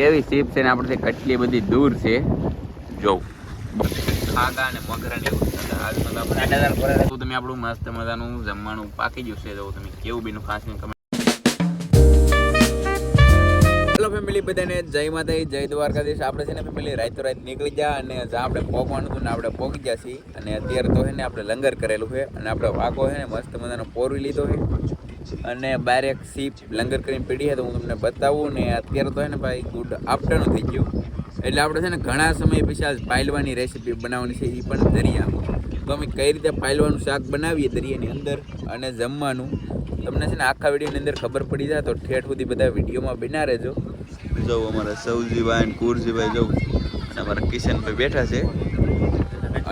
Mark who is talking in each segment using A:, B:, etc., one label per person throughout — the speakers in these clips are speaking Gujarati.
A: કેવી સીપ છે ને આપણથી કેટલી બધી દૂર છે? જોઉં ખાગા અને મગરા ને એવું તો તમે આપણું મસ્ત મજાનું જમવાનું પાકી ગયું છે. તો તમે કેવું બીનું ખાસ કમેન્ટ હેલો ફેમિલી બધાને જય માતાજી જય દ્વારકાધીશ. આપણે છે ને ફેમિલી રાતો રાત નીકળી ગયા અને જ્યાં આપણે પહોંચવાનું હતું ને આપણે પહોંચી ગયા છીએ. અને અત્યારે તો છે ને આપણે લંગર કરેલું છે. અને આપણે વાઘો છે ને મસ્ત મજાનો પોરવી લીધો છે. અને બહાર એક સીપ લંગર કરીને પીડી તો હું તમને બતાવું ને અત્યારે તો હે ને ભાઈ ગુડ આફ્ટરનું થઈ ગયું. એટલે આપણે છે ને ઘણા સમય પછી આ પાયલવાની રેસીપી બનાવવાની છે એ પણ દરિયામાં. તો અમે કઈ રીતે પાયલવાનું શાક બનાવીએ દરિયાની અંદર અને જમવાનું? તમને છે ને આખા વિડીયોની અંદર ખબર પડી જાય તો ઠેઠ સુધી બધા વિડીયોમાં બિના રહેજો. જો અમારા સૌજીભાઈ અને કુરજીભાઈ જો અને અમારા કિશનભાઈ બેઠા છે.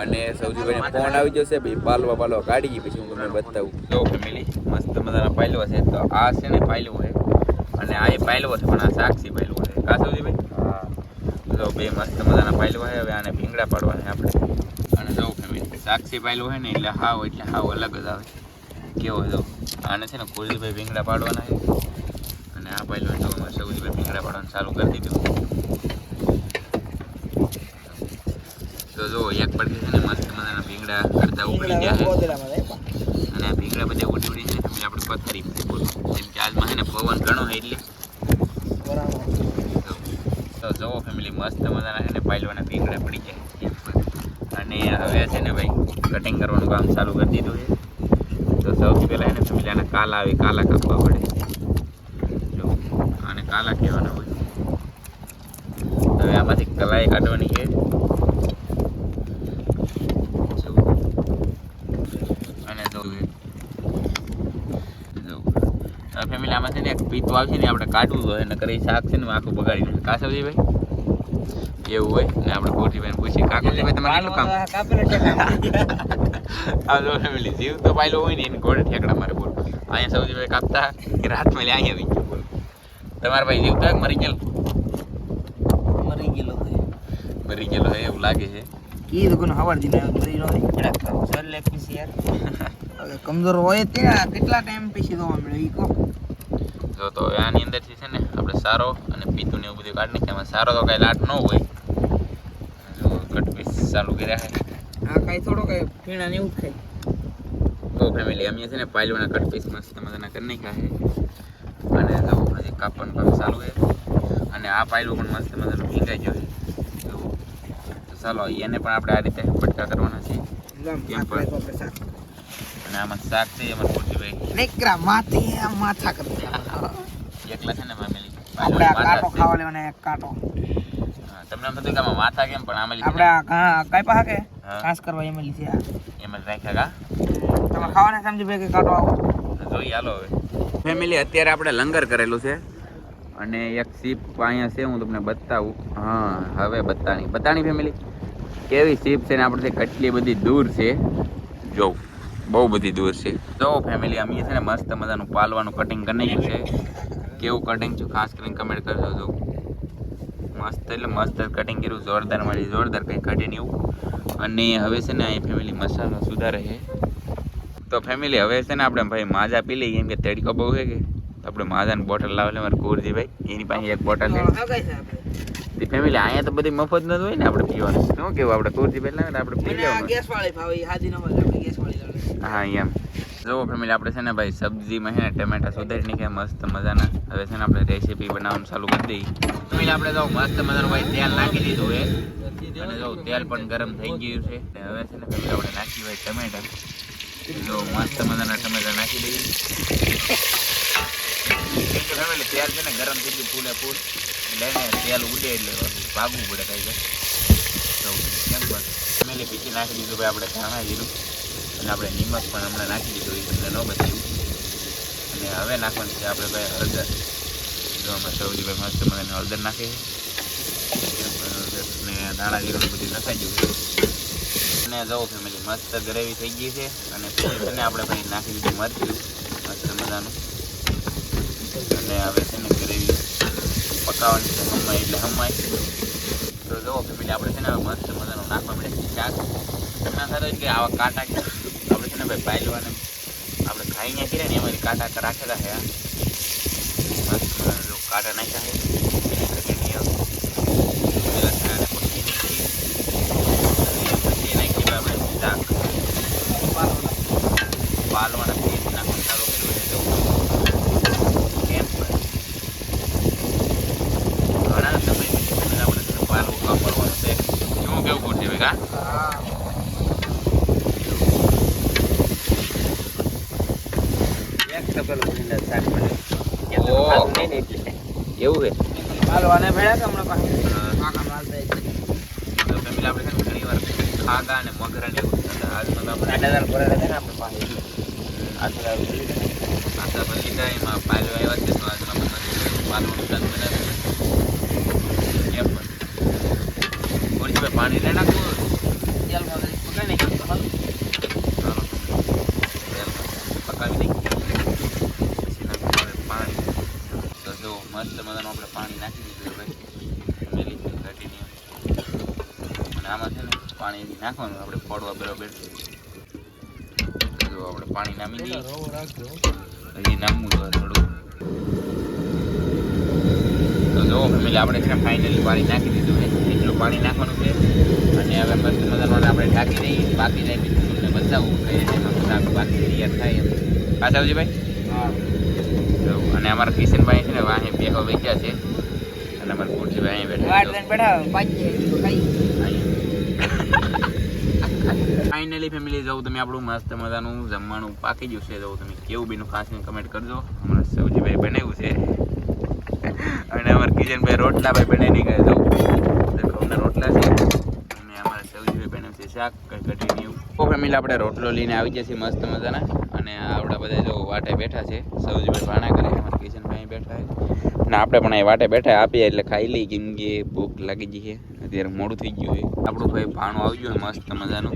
A: અને સૌજીભાઈને ફોન આવી જશે ભાઈ પાલવા પાલવા કાઢી ગઈ પછી હું તમને બતાવું. મસ્ત મજાના પાયલવા છે. તો આ છે ને પાયલો છે. અને આ એ પાયલો છે પણ આ સાક્ષી પાયલો છે. કા સૌજીભાઈ? જો બે મસ્ત મજાના પાયલવા છે. હવે આને ભીંગડા પાડવાના છે આપણે. અને જો ફેમિલી સાક્ષી પાયલો છે ને એટલે હાવ એટલે હાવ અલગ જ આવે. કેવો જો આને છે ને કુરજીભાઈ ભીંગડા પાડવાના છે. અને આ પાયલો જો સૌજીભાઈ ભીંગડા પાડવાનું ચાલુ કરી દીધું. તો જો એક પડખે છે ને મસ્ત મજાના ભીંગડા કરતા ઉપડી ગયા છે. અને આ ભીંગડા બધા ઉડી છે. તમને આપણે પથારી બોલો જેમ કે આજમાં છે ને પવન ઘણો હોય એટલે. તો જવો ફેમિલી મસ્ત મજાના છે ને પાયલોના ભીંગડા પડી જાય અને હવે છે ને ભાઈ કટિંગ કરવાનું કામ ચાલુ કરી દીધું છે. તો સૌથી પહેલાં એને ફેમિલી આને કાલા આવે, કાલા કાપવા પડે. જો, આને કાલા કહેવાના હોય. હવે આમાંથી કલાઈ કાઢવાની છે જો. અને જો જો ફેમિલી આમાંથી ને એક પીતું આવશે ને આપણે કાઢવું જોઈએ એને કરી શાક છે ને આખું બગાડી દે કાસવજી ભાઈ? એવું હોય? ને આપણે ગોઠીભાઈ પૂછીએ. કાકુજીભાઈ તમારે કેટલું કામ? આ ફેમિલી જીવ તો પાયલો હોય ને એને ઘોડે ઠેકડા મારે બોલ અહીંયા સૌજીભાઈ કાપતા કે રાતમાં અહીંયા આવી ગયો બોલ. તમારા ભાઈ જીવતા મરી ગયેલો?
B: મરી ગયેલો
A: મરી ગયેલો હે એવું લાગે છે.
B: ઈ દુકાન હવાર દિને મરી નો સર લે પીસી યાર હવે કમજોર હોય તે કેટલા ટાઈમ પછી દવા મળે ઈ કો
A: જો તો આની અંદરથી છે ને આપણે સારો અને પીતું ને એવું બધું કાઢી નાખીએ આમાં સારો તો કાંઈ લાટ ન હોય. જો કટ પીસ ચાલુ કર્યા છે.
B: આ કાંઈ થોડો કાંઈ પીણા ને એવું ખાય
A: તો ફેમિલી અમે છે ને પાયલોના કટ પીસ મસ્ત મજાના કરી નાખ્યા છે. અને જો હજી કાપવાનું કામ ચાલુ છે. અને આ પાયલું પણ મસ્ત મજાનું ભીંગાઈ ગયો છે. તો ચાલો એને પણ આપણે આ રીતે પટકા કરવાના છે. કેમ પણ? અને આમાં શાક છે એમાં ભાઈ
B: નેકરા માથે માથા કરતા
A: એકલા છે ને ફેમિલી?
B: આપણે આ કાટો ખાવા લેવાનો એક કાટો.
A: તમને એમ થતું કે આમાં માથા કેમ પણ આમાં
B: આપણે આ કઈ પાસે કે
A: હા.
B: કરવા એમ છે આ.
A: એમાં જ રાખ્યા કા?
B: તમે ખાવાને સમજી ભાઈ કે કાટો આવો.
A: જોઈ હાલો હવે. ફેમિલી અત્યારે આપણે લંગર કરેલું છે. અને એક સીપ અહીંયા છે હું તમને બતાવું. હા હવે બતાણી. બતાણી ફેમિલી કેવી સીપ છે ને આપણે કેટલી બધી દૂર છે? જોઉં. બહુ બધી દૂર છે. જો ફેમિલી અમે છે ને મસ્ત મજાનું પાલવાનું કટિંગ કરી છે. કેવું કટિંગ છું ખાસ કરીને કમેન્ટ કરજો જો. મસ્ત એટલે મસ્ત કટિંગ કર્યું જોરદાર મારી જોરદાર કંઈ નહીં એવું. અને હવે છે ને અહીં ફેમિલી મસાલો સુધારે છે. તો ફેમિલી હવે છે ને આપણે ભાઈ માજા પી લઈએ કેમ કે તડકો બહુ છે કે? આપણે માજાની બોટલ લાવેલી મારે કુરજીભાઈ એની પાસે એક બોટલ છે. તે ફેમિલી અહીંયા તો બધી મફત ન હોય ને આપણે પીવાનું. શું કેવું આપણે કુરજી ને આપણે પી લેવાનું.
B: ગેસ વાળી ભાવ હાદી ન હોય આપણે ગેસ વાળી
A: હા, એમ. જુઓ ફેમિલી, આપણે છે ને ભાઈ સબ્જીમાં છે ને ટમેટા સુધારી નાખ્યા, મસ્ત મજાના. હવે છે ને આપણે રેસીપી બનાવવાનું ચાલુ કરી દઈએ. ફેમિલી, આપણે જો મસ્ત મજાનું ભાઈ તેલ નાખી દીધું છે. અને જો તેલ પણ ગરમ થઈ ગયું છે. હવે છે ને ફેમિલી, આપણે નાખી ભાઈ ટમેટા. જો મસ્ત મજાના ટમેટા નાખી દઈએ. ફેમિલી, તેલ છે ને ગરમ થઈ ગયું ફૂલે ફૂલ. એટલે તેલ ઉડે એટલે ભાગવું પડે કઈ તો. કેમ પણ ફેમિલી પીછી નાખી દીધું ભાઈ, આપણે ધાણા જીરું. અને આપણે નિમક પણ હમણાં નાખી દીધું એ તમને ન બચ્યું અને હવે નાખવાનું છે આપણે ભાઈ હળદર. જો આમાં સૌજીભાઈ મસ્ત મને હળદર નાખે છે. હળદર ને ધાણા જીરું બધું નખાઈ ગયું અને જવો ફેમિલી મસ્ત ગ્રેવી થઈ ગઈ છે. અને તેને આપણે ભાઈ નાખી દીધું મરચું. મસ્ત મજાનું. અને હવે છે ને ગ્રેવી પકાવવાની છે હમાય એટલે હમાય તો જવો ફેમિલી આપણે છે ને મસ્ત મજાનું નાખવા મળે ચાક ના થાય કે આવા કાંટા કે ને ભાઈ પાયલવાને આપણે ખાઈ ત્યાં કર્યા ને એમાં કાંટા રાખેલા છે કાંટા નાખ્યા છે.
B: પેલું
A: એવું છે
B: હાલવાને ભેળા કે હમણાં પાસે
A: હા. ફેમિલી આપણે ઘણી વાર ખાગા અને મગરા ને એવું તો આપણે
B: આપણે પાસે આટલા.
A: આશા પછી કાંઈ એમાં પાયલો આવ્યા છે તો આજમાં આપણે પાલવાનું ચાલુ બનાવ્યું પણ ઓછી પાણી લઈ નાખવું
B: તેલમાં જરીક પકાઈ નાખ્યું તો હાલ.
A: ચાલો. તેલમાં પકાવી દઈએ પછી નાખવું આપણે પાણી તો જો મસ્ત આપણે પાણી નાખી દીધું ભાઈ મેલી છે ઘટીને અને આમાં છે ને પાણી નાખવાનું આપણે ફોડવા બરાબર. જો આપણે પાણી નામી દઈએ હજી નામવું જોઈએ થોડું. તો જો ફેમિલી આપણે છે ફાઇનલી પાણી નાખી દીધું છે એટલું પાણી નાખવાનું છે. અને હવે મસ્ત મજાનું આપણે ઢાંકી દઈએ. બાકી જાય તમને બતાવું કઈ રીતે એમાં બાકી તૈયાર થાય એમ. પાછા આવજો
B: હા.
A: અને અમારા કિશનભાઈ છે ને વાહે હવે ગયા છે. અને અમારા કુરજીભાઈ અહીં બેઠા. ફાઇનલી ફેમિલી જવું તમે આપણું મસ્ત મજાનું જમવાનું પાકી ગયું છે. જવું તમે કેવું બીનું ખાસ કમેન્ટ કરજો. અમારા સૌજીભાઈ બનાવ્યું છે. અને અમારા કિશનભાઈ રોટલા ભાઈ બનાવી ગયા જવું ઘઉંના રોટલા છે. અને અમારા સૌજીભાઈ બનાવ્યું છે શાક કઢી એવું. ફેમિલી આપણે રોટલો લઈને આવી જશે મસ્ત મજાના. અને આપણા બધા જો વાટે બેઠા છે. સૌજીભાઈ ભાણા કરે અમારા કિશનભાઈ બેઠા છે. અને આપણે પણ એ વાટે બેઠા આપીએ એટલે ખાઈ લઈ કેમ ભૂખ લાગી ગઈ છે. અત્યારે મોડું થઈ ગયું છે. આપણું ભાઈ ભાણું આવી ગયું મસ્ત મજાનું.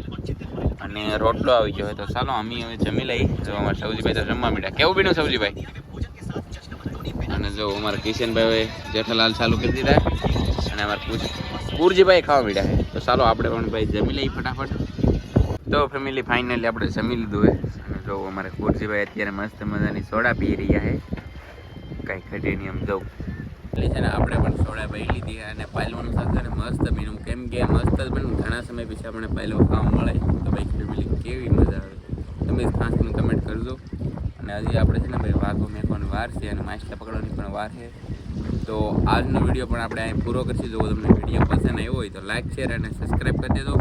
A: અને રોટલો આવી ગયો હોય તો ચાલો અમે હવે જમી લઈ જો અમારા સૌજીભાઈ તો જમવા મીઠા કેવું બીનું સૌજીભાઈ? અને જો અમારા કિશનભાઈ જેઠાલાલ ચાલુ કરી દીધા. અને અમારા પૂરજીભાઈ ખાવા મીઠા તો ચાલો આપણે પણ ભાઈ જમી લઈએ ફટાફટ. તો ફેમિલી ફાઇનલી આપણે જમી લીધું હોય અને જો અમારે કુરજીભાઈ અત્યારે મસ્ત મજાની સોડા પી રહ્યા છે કાંઈ ઘટે નહીં આમ જવું એટલે છે ને આપણે પણ સોડા પી લીધી અને પાયલવાનું સાથે મસ્ત બીનું કેમ કે મસ્ત જ બન્યું ઘણા સમય પછી આપણે પાયલો ખાવા મળે. તો ભાઈ ફેમિલી કેવી મજા આવે. તમે ખાસ કરીને કમેન્ટ કરજો. અને હજી આપણે છે ને ભાઈ વાઘો મેકવાની વાર છે અને માછલા પકડવાની પણ વાર છે. તો આજનો વીડિયો પણ આપણે અહીં પૂરો કરીશું. જો તમને વીડિયો પસંદ આવ્યો હોય તો લાઈક શેર અને સબસ્ક્રાઈબ કરી દેજો.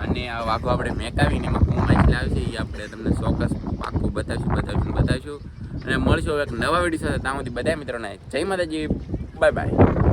A: અને આ વાઘો આપણે મેકાવીને એમાં શું માછલા આવે છે એ આપણે તમને ચોક્કસ પાક્કું બતાવીશું બતાવીશું બતાવીશું. અને મળશું એક નવા વીડિયો સાથે. ત્યાં સુધી બધા મિત્રોને જય માતાજી. Bye bye.